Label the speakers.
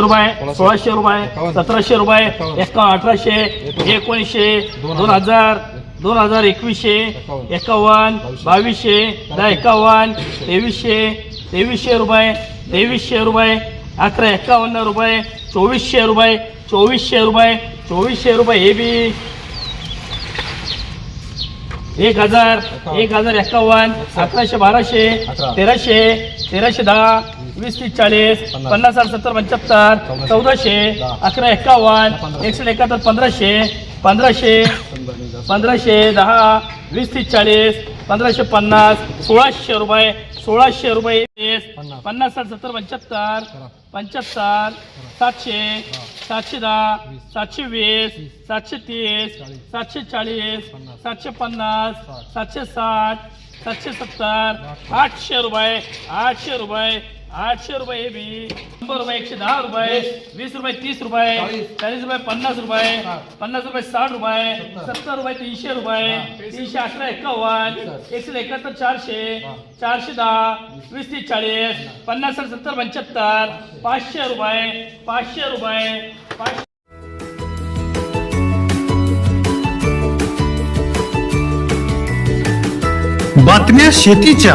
Speaker 1: रुपये सोळाशे रुपये सतराशे रुपये एक्कावन्न अठराशे एकोणीसशे दोन हजार. दोन हजार एकवीसशे एकावन्न. बावीसशे. दहा एकावन्न तेवीसशे तेवीसशे रुपये तेवीसशे रुपये अकरा एकावन्न रुपये चोवीसशे रुपये चोवीसशे रुपये चोवीसशे रुपये हे बी. एक हजार एक हजार एकावन्न अकराशे बाराशे तेराशे तेराशे दहा वीस तीस चाळीस पन्नास साठ सत्तर पंच्याहत्तर चौदाशे. अकरा एकावन्न एकशे एकाहत्तर पंधराशे पंधराशे पंधराशे दहा वीस तीस चाळीस पंधराशे पन्नास सोळाशे रुपये सोळाशे रुपये पन्नास. साठ सत्तर पंच्याहत्तर पंच्याहत्तर सातशे सातशे दहा सातशे वीस सातशे तीस सातशे चाळीस सातशे पन्नास सातशे साठ सातशे सत्तर आठशे रुपये आठशे रुपये आठशे रुपये बी. शंभर रुपये एकशे दहा रुपये वीस रुपये तीस रुपये चाळीस. रुपये पन्नास रुपये पन्नास रुपये साठ रुपये सत्तर. रुपये तीनशे रुपये तीनशे अकरा एकावन्न एकशे एकाहत्तर चारशे चारशे दहा वीस तीस चाळीस पन्नास साठ सत्तर पंच्याहत्तर पाचशे रुपये पाचशे रुपये पाचशे
Speaker 2: बातम्या शेतीच्या.